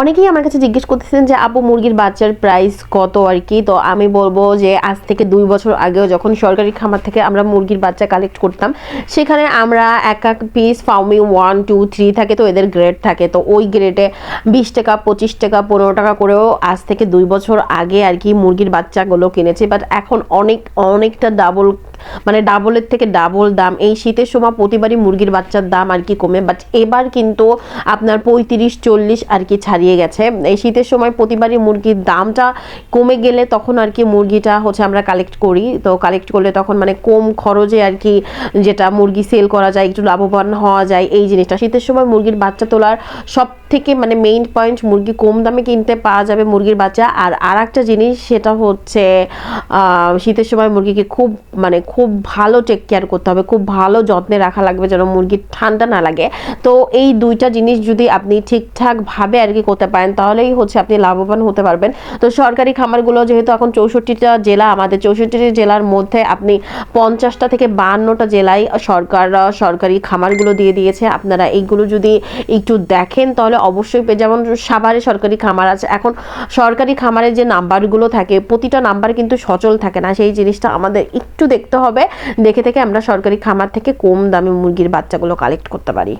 অনেকেই আমার কাছে জিজ্ঞেস করতেছেন যে, আপু, মুরগির বাচ্চার প্রাইস কত আর কি? তো আমি বলব যে, আজ থেকে দুই বছর আগেও যখন সরকারি খামার থেকে আমরা মুরগির বাচ্চা কালেক্ট করতাম, সেখানে আমরা এক এক পিস ফাউমি ওয়ান টু থ্রি থাকে তো, এদের গ্রেড থাকে। তো ওই গ্রেডে বিশ টাকা, পঁচিশ টাকা, পনেরো টাকা করেও আজ থেকে দুই বছর আগে আর কি মুরগির বাচ্চাগুলো কিনেছি। বাট এখন অনেক, অনেকটা ডাবল মানে ডাবলের থেকে ডাবল দাম। এই শীতের সময় প্রতিবারই মুরগির বাচ্চার দাম আর কি কমে বাট এবার কিন্তু আপনার পঁয়ত্রিশ, চল্লিশ আর কি ছাড়িয়ে গেছে। এই শীতের সময় প্রতিবারই মুরগির দামটা কমে গেলে তখন আর কি মুরগিটা হচ্ছে আমরা কালেক্ট করি। তো কালেক্ট করলে তখন মানে কম খরচে আর কি যেটা মুরগি সেল করা যায়, একটু লাভবান হওয়া যায়, এই জিনিসটা। শীতের সময় মুরগির বাচ্চা তোলার সব থেকে মানে মেইন পয়েন্ট মুরগি কম দামে কিনতে পাওয়া যাবে মুরগির বাচ্চা। আর আর একটা জিনিস সেটা হচ্ছে শীতের সময় মুরগিকে খুব মানে খুব ভালো টেক কেয়ার করতে হবে, খুব ভালো যত্নে রাখা লাগবে যেন মুরগির ঠান্ডা না লাগে। তো এই দুইটা জিনিস যদি আপনি ঠিকঠাকভাবে আর কি করতে পারেন, তাহলেই হচ্ছে আপনি লাভবান হতে পারবেন। তো সরকারি খামারগুলো যেহেতু এখন চৌষট্টিটা জেলা, আমাদের চৌষট্টিটা জেলার মধ্যে আপনি পঞ্চাশটা থেকে বাহান্নটা জেলায় সরকার, সরকারি খামারগুলো দিয়ে দিয়েছে। আপনারা এইগুলো যদি একটু দেখেন, তাহলে অবশ্যই যেমন সাভারে সরকারি খামার আছে, এখন সরকারি খামারের যে নাম্বারগুলো থাকে, প্রতিটা নাম্বার কিন্তু সচল থাকে না। সেই জিনিসটা আমাদের একটু দেখতে হবে। দেখে থেকে আমরা সরকারি খামার থেকে কম দামে মুরগির বাচ্চাগুলো কালেক্ট করতে পারি।